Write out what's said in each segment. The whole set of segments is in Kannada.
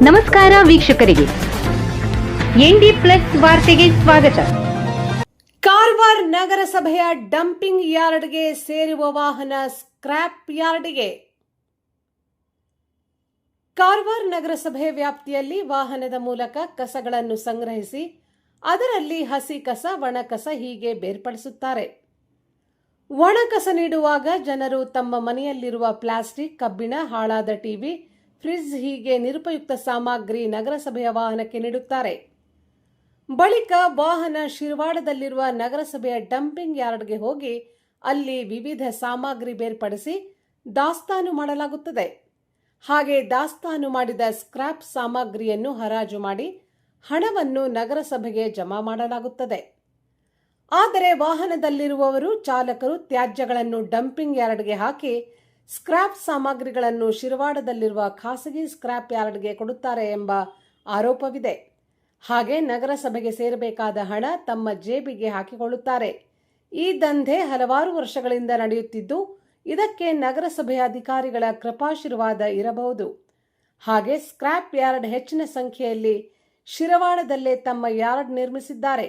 ನಮಸ್ಕಾರ ವೀಕ್ಷಕರಿಗೆ. ಎನ್ಡಿ ಪ್ಲಸ್ ವಾರ್ತೆಗೆ ಸ್ವಾಗತ. ಕಾರವಾರ ನಗರಸಭೆಯ ಡಂಪಿಂಗ್ ಯಾರ್ಡ್ಗೆ ಸೇರುವ ವಾಹನ ಸ್ಕ್ರಾಪ್ ಯಾರ್ಡ್ಗೆ. ಕಾರವಾರ ನಗರಸಭೆ ವ್ಯಾಪ್ತಿಯಲ್ಲಿ ವಾಹನದ ಮೂಲಕ ಕಸಗಳನ್ನು ಸಂಗ್ರಹಿಸಿ, ಅದರಲ್ಲಿ ಹಸಿ ಕಸ, ಒಣ ಕಸ ಹೀಗೆ ಬೇರ್ಪಡಿಸುತ್ತಾರೆ. ಒಣ ಕಸ ನೀಡುವಾಗ ಜನರು ತಮ್ಮ ಮನೆಯಲ್ಲಿರುವ ಪ್ಲಾಸ್ಟಿಕ್, ಕಬ್ಬಿಣ, ಹಾಳಾದ ಟಿವಿ ಫ್ರಿಡ್ಜ್ ಹೀಗೆ ನಿರುಪಯುಕ್ತ ಸಾಮಗ್ರಿ ನಗರಸಭೆಯ ವಾಹನಕ್ಕೆ ನೀಡುತ್ತಾರೆ. ಬಳಿಕ ವಾಹನ ಶಿರವಾಡದಲ್ಲಿರುವ ನಗರಸಭೆಯ ಡಂಪಿಂಗ್ ಯಾರ್ಡ್ಗೆ ಹೋಗಿ ಅಲ್ಲಿ ವಿವಿಧ ಸಾಮಗ್ರಿ ಬೇರ್ಪಡಿಸಿ ದಾಸ್ತಾನು ಮಾಡಲಾಗುತ್ತದೆ. ಹಾಗೆ ದಾಸ್ತಾನು ಮಾಡಿದ ಸ್ಕ್ರಾಪ್ ಸಾಮಗ್ರಿಯನ್ನು ಹರಾಜು ಮಾಡಿ ಹಣವನ್ನು ನಗರಸಭೆಗೆ ಜಮಾ ಮಾಡಲಾಗುತ್ತದೆ. ಆದರೆ ವಾಹನದಲ್ಲಿರುವವರು ಚಾಲಕರು ತ್ಯಾಜ್ಯಗಳನ್ನು ಡಂಪಿಂಗ್ ಯಾರ್ಡ್ಗೆ ಹಾಕಿ ಸ್ಕ್ರಾಪ್ ಸಾಮಗ್ರಿಗಳನ್ನು ಶಿರವಾಡದಲ್ಲಿರುವ ಖಾಸಗಿ ಸ್ಕ್ರಾಪ್ ಯಾರ್ಡ್ಗೆ ಕೊಡುತ್ತಾರೆ ಎಂಬ ಆರೋಪವಿದೆ. ಹಾಗೆ ನಗರಸಭೆಗೆ ಸೇರಬೇಕಾದ ಹಣ ತಮ್ಮ ಜೇಬಿಗೆ ಹಾಕಿಕೊಳ್ಳುತ್ತಾರೆ. ಈ ದಂಧೆ ಹಲವಾರು ವರ್ಷಗಳಿಂದ ನಡೆಯುತ್ತಿದ್ದು, ಇದಕ್ಕೆ ನಗರಸಭೆಯ ಅಧಿಕಾರಿಗಳ ಕೃಪಾಶೀರ್ವಾದ ಇರಬಹುದು. ಹಾಗೆ ಸ್ಕ್ರಾಪ್ ಯಾರ್ಡ್ ಹೆಚ್ಚಿನ ಸಂಖ್ಯೆಯಲ್ಲಿ ಶಿರವಾಡದಲ್ಲೇ ತಮ್ಮ ಯಾರ್ಡ್ ನಿರ್ಮಿಸಿದ್ದಾರೆ.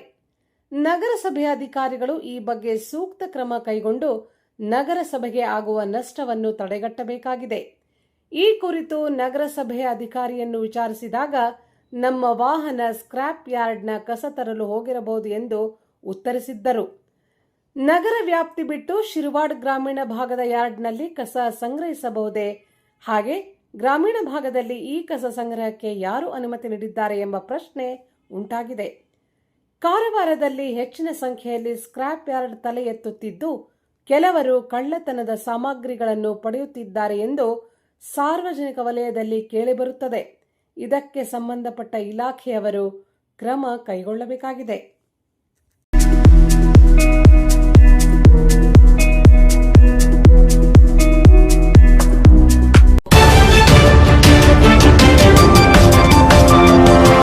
ನಗರಸಭೆಯ ಅಧಿಕಾರಿಗಳು ಈ ಬಗ್ಗೆ ಸೂಕ್ತ ಕ್ರಮ ಕೈಗೊಂಡು ನಗರಸಭೆಗೆ ಆಗುವ ನಷ್ಟವನ್ನು ತಡೆಗಟ್ಟಬೇಕಾಗಿದೆ. ಈ ಕುರಿತು ನಗರಸಭೆ ಅಧಿಕಾರಿಯನ್ನು ವಿಚಾರಿಸಿದಾಗ, ನಮ್ಮ ವಾಹನ ಸ್ಕ್ರಾಪ್ ಯಾರ್ಡ್ನ ಕಸ ತರಲು ಹೋಗಿರಬಹುದು ಎಂದು ಉತ್ತರಿಸಿದ್ದರು. ನಗರ ವ್ಯಾಪ್ತಿ ಬಿಟ್ಟು ಶಿರ್ವಾಡ್ ಗ್ರಾಮೀಣ ಭಾಗದ ಯಾರ್ಡ್ನಲ್ಲಿ ಕಸ ಸಂಗ್ರಹಿಸಬಹುದೇ? ಹಾಗೆ ಗ್ರಾಮೀಣ ಭಾಗದಲ್ಲಿ ಈ ಕಸ ಸಂಗ್ರಹಕ್ಕೆ ಯಾರು ಅನುಮತಿ ನೀಡಿದ್ದಾರೆ ಎಂಬ ಪ್ರಶ್ನೆ ಉಂಟಾಗಿದೆ. ಕಾರವಾರದಲ್ಲಿ ಹೆಚ್ಚಿನ ಸಂಖ್ಯೆಯಲ್ಲಿ ಸ್ಕ್ರಾಪ್ ಯಾರ್ಡ್ ತಲೆ ಎತ್ತುತ್ತಿದ್ದು ಕೆಲವರು ಕಳ್ಳತನದ ಸಾಮಗ್ರಿಗಳನ್ನು ಪಡೆಯುತ್ತಿದ್ದಾರೆ ಎಂದು ಸಾರ್ವಜನಿಕ ವಲಯದಲ್ಲಿ ಕೇಳಿಬರುತ್ತದೆ. ಇದಕ್ಕೆ ಸಂಬಂಧಪಟ್ಟ ಇಲಾಖೆಯವರು ಕ್ರಮ ಕೈಗೊಳ್ಳಬೇಕಾಗಿದೆ.